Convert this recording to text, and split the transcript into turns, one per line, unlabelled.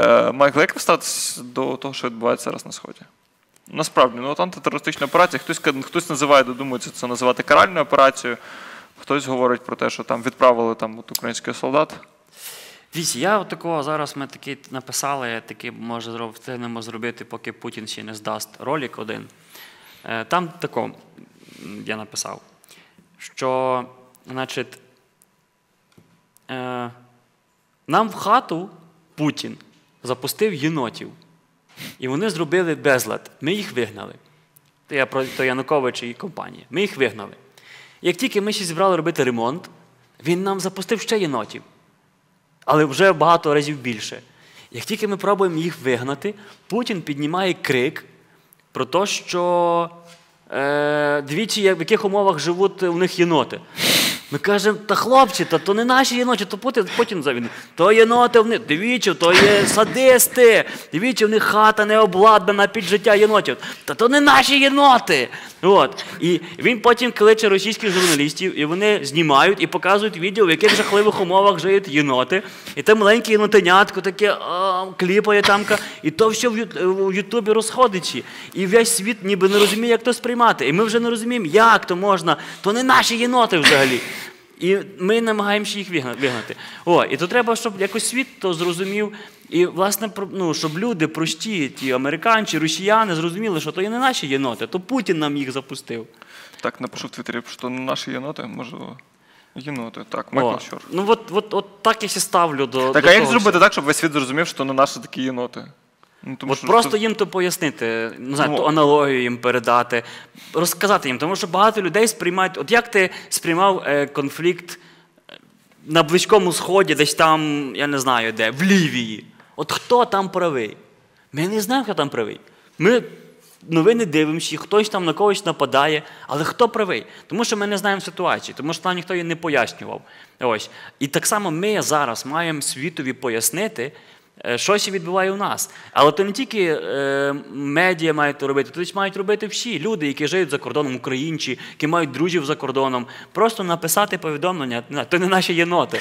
Е, Майкл, як ви ставитесь до того, що відбувається зараз на Сході? Насправді, ну от антитерористична операція, хтось, хтось називає, додумується це називати каральною операцією, хтось говорить про те, що там відправили там от українських солдат.
Дивіться, я от такого зараз ми такий написали, такий може встигнемо зробити, поки Путін ще не здасть ролик один. Е, Там тако я написав, що, значить, е, нам в хату Путін запустив єнотів. І вони зробили безлад. Ми їх вигнали. То я про то Янукович і компанія. Ми їх вигнали. Як тільки ми ще зібрали робити ремонт, він нам запустив ще єнотів але вже багато разів більше. Як тільки ми пробуємо їх вигнати, Путін піднімає крик про те, що е, двічі, в яких умовах живуть у них єноти. Ми кажемо, та хлопці, та то не наші єноти, то Путін, Путін завін. То єноти в дивіться, то є садисти, дивіться, в них хата не обладнана під життя єнотів. Та то не наші єноти. От. І він потім кличе російських журналістів, і вони знімають і показують відео, в яких жахливих умовах живуть єноти. І те маленьке єнотенятко таке а, кліпає тамка, і то все в Ютубі розходиться. І весь світ ніби не розуміє, як то сприймати. І ми вже не розуміємо, як то можна. То не наші єноти взагалі. І ми намагаємося їх вигнати. О, і то треба, щоб якось світ то зрозумів. І, власне, ну, щоб люди прості, ті американці, росіяни, зрозуміли, що то є не наші єноти, то Путін нам їх запустив.
Так, напишу в Твіттері, що наші єноти, можливо. Єноти, так, Майкл
О, ну от, от, от так я ще ставлю до.
Так,
до
а як
того
зробити так, щоб весь світ зрозумів, що не наші такі єноти? Ну, тому
От
що
просто
це-
їм то пояснити, не знаю,
Ну,
ту аналогію їм передати, розказати їм, тому що багато людей сприймають. От як ти сприймав е, конфлікт е, на Близькому Сході, десь там, я не знаю де, в Лівії. От хто там правий? Ми не знаємо, хто там правий. Ми новини дивимося, хтось там на когось нападає, але хто правий? Тому що ми не знаємо ситуації, тому що нам ніхто її не пояснював. Ось. І так само ми зараз маємо світові пояснити. е, Що ще відбуває у нас. Але то не тільки е, медіа мають то робити, то мають робити всі люди, які живуть за кордоном, українці, які мають друзів за кордоном. Просто написати повідомлення, то не наші єноти.